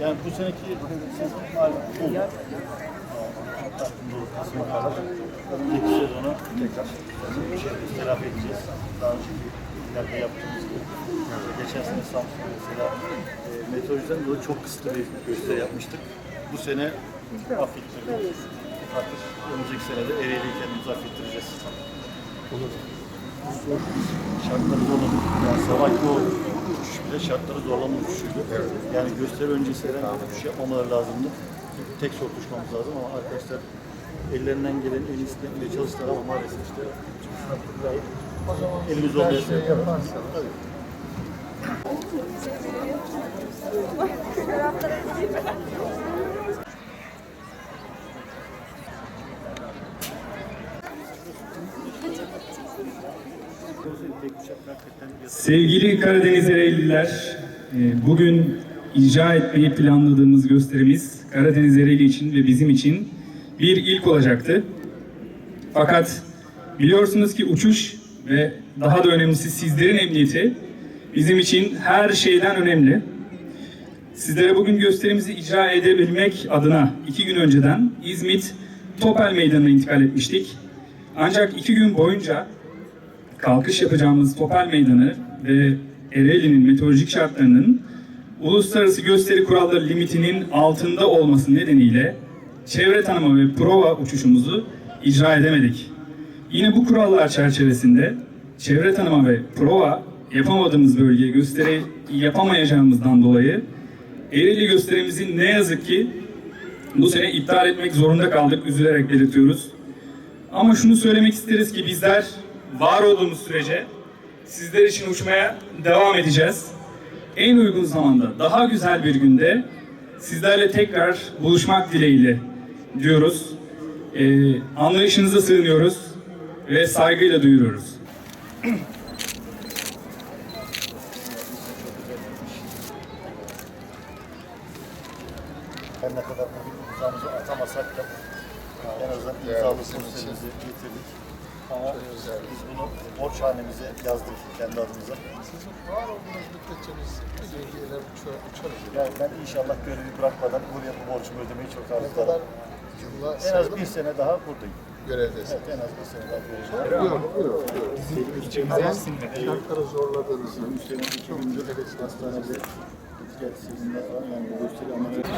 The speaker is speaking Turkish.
Yani bu seneki sezon. Hatta bu kısma kadar önümüzdeki sezonu tekrar telafi edeceğiz. Daha önce ileride yaptığımız gibi. Geçen sene mesela e, meteorolojiden dolayı çok kısıtlı bir gösteri yapmıştık. Bu sene affettirdik. Artık önümüzdeki sene de Ereğli'yi kendimiz affettireceğiz. Şartları zorladık. Yani sabahki o bile şartları zorlama uçuşuydu. Yani gösteri öncesi herhangi bir uçuş yapmamaları lazımdı. Tek soğuk uçmamız lazım ama arkadaşlar ellerinden gelen en iyisini yapmaya çalıştılar ama maalesef işte elimiz olmaya şey Tabii. Tek uçak Sevgili Karadeniz Ereğliler, e, bugün icra etmeyi planladığımız gösterimiz Karadeniz Ereğli için ve bizim için bir ilk olacaktı. Fakat biliyorsunuz ki uçuş ve daha da önemlisi sizlerin emniyeti bizim için her şeyden önemli. Sizlere bugün gösterimizi icra edebilmek adına iki gün önceden İzmit Topel Meydanı'na intikal etmiştik. Ancak iki gün boyunca kalkış yapacağımız Topel Meydanı ve Ereğli'nin meteorolojik şartlarının uluslararası gösteri kuralları limitinin altında olması nedeniyle çevre tanıma ve prova uçuşumuzu icra edemedik. Yine bu kurallar çerçevesinde çevre tanıma ve prova yapamadığımız bölgeye gösteri yapamayacağımızdan dolayı Ereğli gösterimizi ne yazık ki bu sene iptal etmek zorunda kaldık. Üzülerek belirtiyoruz. Ama şunu söylemek isteriz ki bizler var olduğumuz sürece sizler için uçmaya devam edeceğiz. En uygun zamanda, daha güzel bir günde sizlerle tekrar buluşmak dileğiyle diyoruz. Ee, anlayışınıza sığınıyoruz ve saygıyla duyuruyoruz. Her ne kadar bugün imzamızı atamasak da en azından posterimizi getirdik. Ama biz bunu borç hanemize yazdık kendi adımıza. Sizin var olduğunuz müddetçe biz bilgiler uçar, uçarız. Yani ben inşallah görevi bırakmadan buraya bu borcumu ödemeyi çok arzu ederim. En az bir sene daha buradayım. görevdesin. Evet, en az bir sene daha buradayım. Buyurun, buyurun. Neden şartları zorladığınızı, Üstelik iki gündür hastanede gel sizinle falan yani bu gösteri ameliyatı